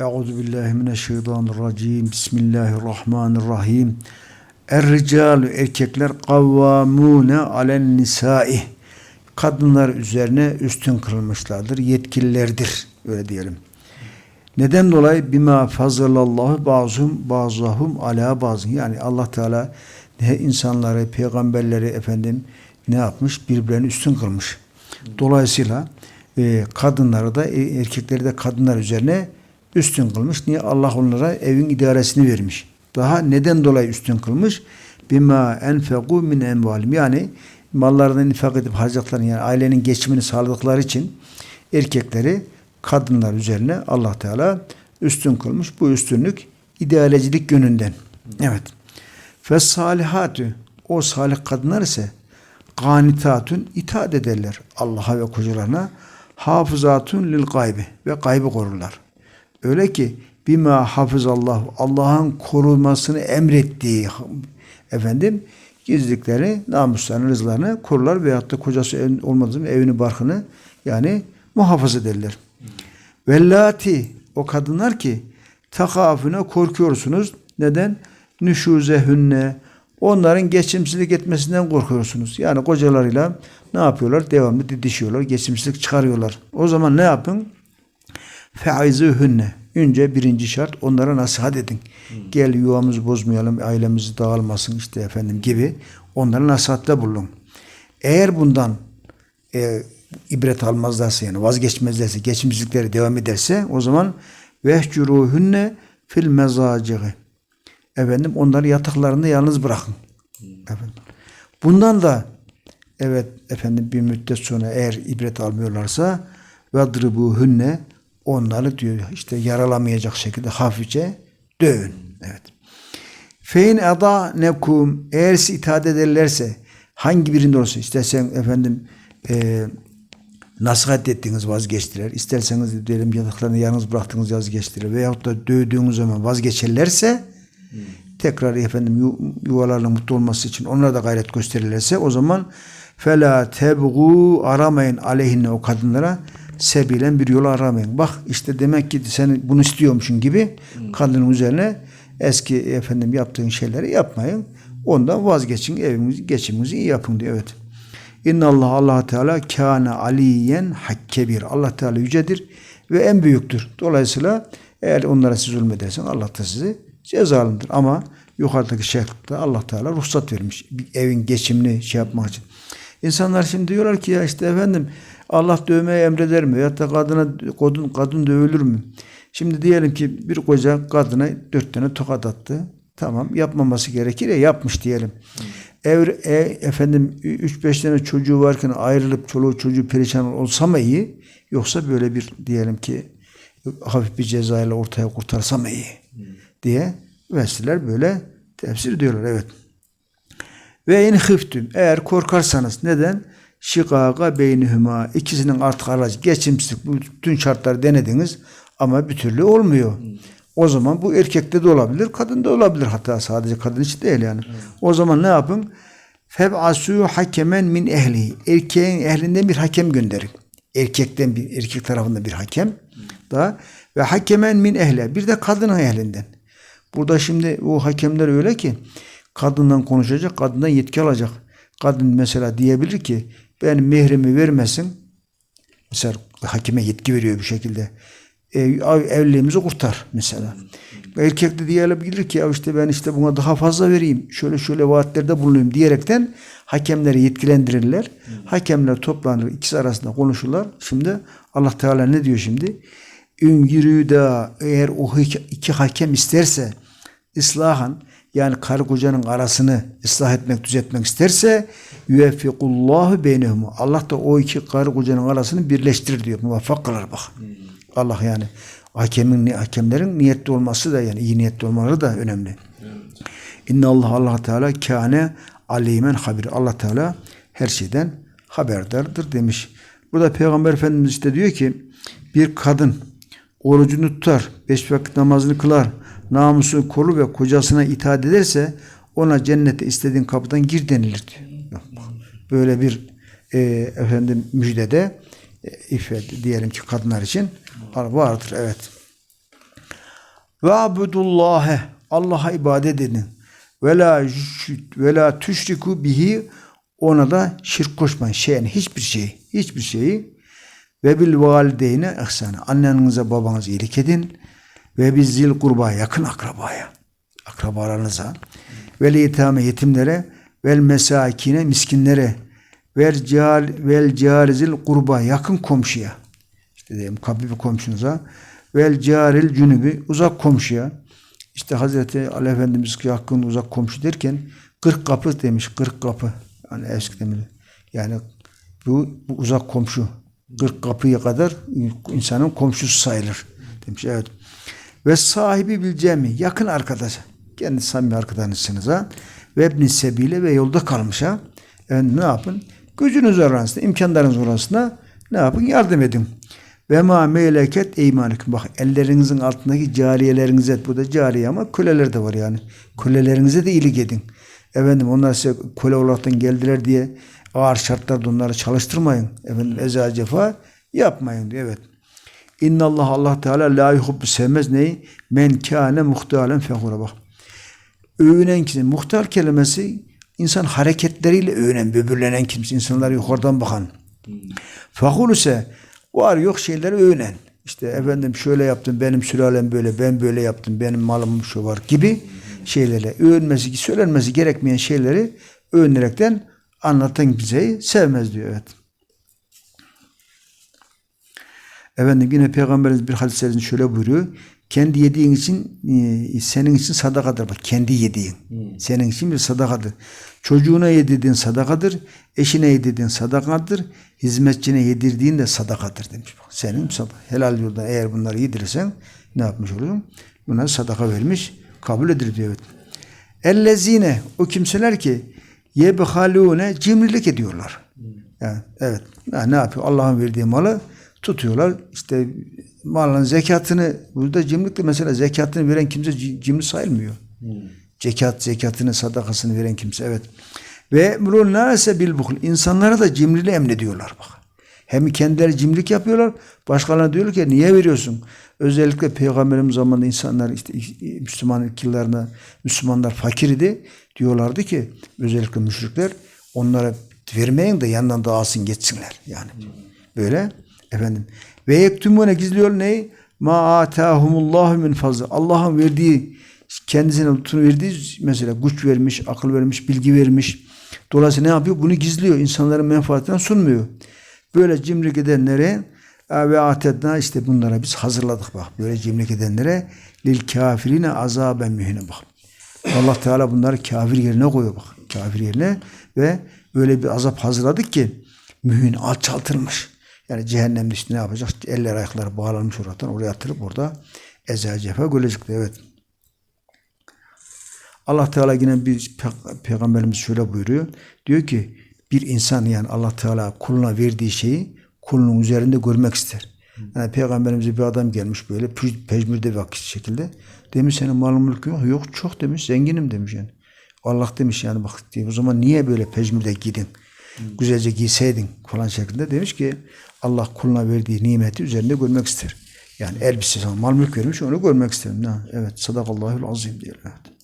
Euzu billahi mineşşeytanirracim. Bismillahirrahmanirrahim. Er-ricalu erkekler kavvamune alen nisai. Kadınlar üzerine üstün kılmışlardır, yetkililerdir. Öyle diyelim. Neden dolayı? Bima fazalallahu bazhum bazahum ala bazı. Yani Allah Teala ne insanları, peygamberleri efendim ne yapmış? Birbirlerini üstün kılmış. Dolayısıyla e, kadınları da e, erkekleri de kadınlar üzerine üstün kılmış. Niye? Allah onlara evin idaresini vermiş. Daha neden dolayı üstün kılmış? Bima enfegu min envalim. Yani mallarını infak edip harcaklarını yani ailenin geçimini sağladıkları için erkekleri kadınlar üzerine Allah Teala üstün kılmış. Bu üstünlük idealecilik yönünden. Evet. Ve salihatü o salih kadınlar ise ganitatun itaat ederler Allah'a ve kocalarına. Hafızatun lil gaybi ve gaybı korurlar. Öyle ki bima hafızallah Allah'ın korumasını emrettiği efendim gizlikleri, namuslarını, rızlarını korurlar veyahut da kocası olmadığı evini, barkını yani muhafaza ederler. Vellati o kadınlar ki takafına korkuyorsunuz. Neden? Nüşuzehünne onların geçimsizlik etmesinden korkuyorsunuz. Yani kocalarıyla ne yapıyorlar? Devamlı didişiyorlar. Geçimsizlik çıkarıyorlar. O zaman ne yapın? Feizühünne. Önce birinci şart onlara nasihat edin. Hmm. Gel yuvamızı bozmayalım, ailemizi dağılmasın işte efendim gibi. Onlara nasihatte bulun. Eğer bundan e, ibret almazlarsa yani vazgeçmezlerse, geçimsizlikleri devam ederse o zaman vehcuruhunne fil mezacığı. Efendim onları yataklarında yalnız bırakın. Efendim. Bundan da evet efendim bir müddet sonra eğer ibret almıyorlarsa vedribuhunne onları diyor işte yaralamayacak şekilde hafifçe dövün. Evet. Fein eda nekum eğer size itaat ederlerse hangi birinde olsa istersen efendim e, nasihat ettiğiniz vazgeçtiler. İsterseniz diyelim yataklarını yalnız bıraktığınız vazgeçtiler. Veyahut da dövdüğünüz zaman vazgeçerlerse tekrar efendim yuvalarla mutlu olması için onlara da gayret gösterirlerse o zaman fela tebgu aramayın aleyhinne o kadınlara sebilen bir yol aramayın. Bak işte demek ki sen bunu istiyormuşsun gibi kadının üzerine eski efendim yaptığın şeyleri yapmayın. Ondan vazgeçin. Evimizi, geçimimizi iyi yapın diyor. Evet. İnna Allah Allah Teala kâne aliyen hakkebir. Allah Teala yücedir ve en büyüktür. Dolayısıyla eğer onlara siz zulmedersen Allah da sizi cezalandırır. Ama yukarıdaki şekilde Allah Teala ruhsat vermiş. Bir evin geçimini şey yapmak için. İnsanlar şimdi diyorlar ki ya işte efendim Allah dövmeyi emreder mi? Ya da kadına kadın, kadın dövülür mü? Şimdi diyelim ki bir koca kadına dört tane tokat attı. Tamam yapmaması gerekir ya yapmış diyelim. Ev, e, efendim üç beş tane çocuğu varken ayrılıp çoluğu çocuğu perişan olsa mı iyi? Yoksa böyle bir diyelim ki hafif bir cezayla ortaya kurtarsa mı iyi? Diye vesileler böyle tefsir ediyorlar. Evet. Ve in hıftüm eğer korkarsanız neden? Şikaga beynihuma ikisinin artık aracı geçimsizlik bütün şartları denediniz ama bir türlü olmuyor. O zaman bu erkekte de olabilir, kadında olabilir hatta sadece kadın için değil yani. O zaman ne yapın? Feb'asu hakemen min ehli. Erkeğin ehlinden bir hakem gönderin. Erkekten bir erkek tarafından bir hakem. Da ve hakemen min ehle. Bir de kadının ehlinden. Burada şimdi o hakemler öyle ki kadından konuşacak, kadından yetki alacak. Kadın mesela diyebilir ki ben mehrimi vermesin. Mesela hakime yetki veriyor bir şekilde. E, evliliğimizi kurtar mesela. Erkek de diyebilir ki ya işte ben işte buna daha fazla vereyim. Şöyle şöyle vaatlerde bulunayım diyerekten hakemleri yetkilendirirler. Hakemler toplanır. ikisi arasında konuşurlar. Şimdi Allah Teala ne diyor şimdi? Üngürüda eğer o iki hakem isterse ıslahan yani karı kocanın arasını ıslah etmek, düzeltmek isterse yüveffikullahu beynehum. Allah da o iki karı kocanın arasını birleştirir diyor. Muvaffak kılar bak. Hmm. Allah yani hakemin hakemlerin niyetli olması da yani iyi niyetli olmaları da önemli. Evet. İnna Allah Allah Teala kâne alimen habir. Allah Teala her şeyden haberdardır demiş. Burada Peygamber Efendimiz işte diyor ki bir kadın orucunu tutar, beş vakit namazını kılar, namusunu korur ve kocasına itaat ederse ona cennete istediğin kapıdan gir denilir diyor. Böyle bir e, efendim müjdede e, iffet diyelim ki kadınlar için vardır evet. Ve abudullâhe Allah'a ibadet edin. Ve la, ve la tüşriku bihi ona da şirk koşmayın. Şeyin hiçbir şey, hiçbir şeyi ve bil valideyne ihsana. Annenize babanıza iyilik edin. Ve biz zil kurba yakın akrabaya. Akrabalarınıza. Vel yetame yetimlere. Vel mesakine miskinlere. Vel cal vel carizil kurba yakın komşuya. İşte diyeyim kapı bir komşunuza. Vel caril cünübü uzak komşuya. İşte Hazreti Ali Efendimiz yakın uzak komşu derken 40 kapı demiş. 40 kapı. Yani eskiden bile. Yani bu, bu uzak komşu. 40 kapıya kadar insanın komşusu sayılır. Demiş evet. Ve sahibi bileceğimi yakın arkadaşa. Kendi samimi arkadaşınız ha. Ve ebni sebile ve yolda kalmış ha. Yani ne yapın? Gücünüz arasında, imkanlarınız arasında ne yapın? Yardım edin. Ve ma meleket eymanukum. Bak ellerinizin altındaki cariyelerinize bu da cariye ama köleler de var yani. Kölelerinize de iyilik edin. Efendim onlar size köle olaraktan geldiler diye ağır şartlarda onları çalıştırmayın. Efendim eza cefa yapmayın diyor. Evet. İnna Allah Allah Teala la yuhibbu sevmez neyi? Men kâne muhtalen fehura bak. Övünen kimse. Muhtar kelimesi insan hareketleriyle övünen, böbürlenen kimse. insanlar yukarıdan bakan. Fakul ise var yok şeyleri övünen. İşte efendim şöyle yaptım, benim sülalem böyle, ben böyle yaptım, benim malım şu var gibi şeylere övünmesi, söylenmesi gerekmeyen şeyleri övünerekten anlatan kimseyi sevmez diyor. Evet. Efendim yine Peygamberimiz bir hadislerinde şöyle buyuruyor. Kendi yediğin için e, senin için sadakadır. Bak kendi yediğin. Senin için bir sadakadır. Çocuğuna yedirdiğin sadakadır. Eşine yedirdiğin sadakadır. Hizmetçine yedirdiğin de sadakadır demiş. Bak, senin helal yoldan eğer bunları yedirirsen ne yapmış oluyorsun? Buna sadaka vermiş. Kabul edilir diyor. Evet. Ellezine o kimseler ki yebhalune cimrilik ediyorlar. Yani evet. Ya ne yapıyor? Allah'ın verdiği malı tutuyorlar. İşte malın zekatını burada cimrilikte mesela zekatını veren kimse ci- cimri sayılmıyor. Zekat, zekatını, sadakasını veren kimse evet. Ve emrun nase bil buhl. İnsanlara da cimriliği emrediyorlar bak. Hem kendileri cimrilik yapıyorlar. Başkalarına diyorlar ki niye veriyorsun? Özellikle Peygamberimiz zamanında insanlar işte Müslüman ilk yıllarında Müslümanlar fakir idi. Diyorlardı ki özellikle müşrikler onlara vermeyin de yandan dağılsın geçsinler. Yani böyle efendim. Ve yektumune gizliyor neyi? Ma atahumullahu min fazla. Allah'ın verdiği kendisine lütfunu verdiği mesela güç vermiş, akıl vermiş, bilgi vermiş. Dolayısıyla ne yapıyor? Bunu gizliyor. İnsanların menfaatine sunmuyor. Böyle cimrilik edenlere e, ve atedna işte bunlara biz hazırladık bak. Böyle cimrilik edenlere lil kafirine azaben mühine bak. Allah Teala bunları kafir yerine koyuyor bak. Kafir yerine ve öyle bir azap hazırladık ki mühün alçaltılmış. Yani cehennemde işte ne yapacak? Eller ayakları bağlanmış oradan oraya atılıp orada eza cefa görecekler. Evet. Allah Teala yine bir pe- peygamberimiz şöyle buyuruyor. Diyor ki bir insan yani Allah Teala kuluna verdiği şeyi kulunun üzerinde görmek ister. Yani peygamberimize bir adam gelmiş böyle pe- pejmürde bir akış şekilde. Demiş senin malın mülkün yok. Yok çok demiş zenginim demiş yani. Allah demiş yani bak o zaman niye böyle pejmürde gidin? Güzelce giyseydin falan şeklinde demiş ki Allah kuluna verdiği nimeti üzerinde görmek ister. Yani elbise sana mal mülk vermiş onu görmek isterim. Ha, Evet sadakallahül azim diyor. Evet.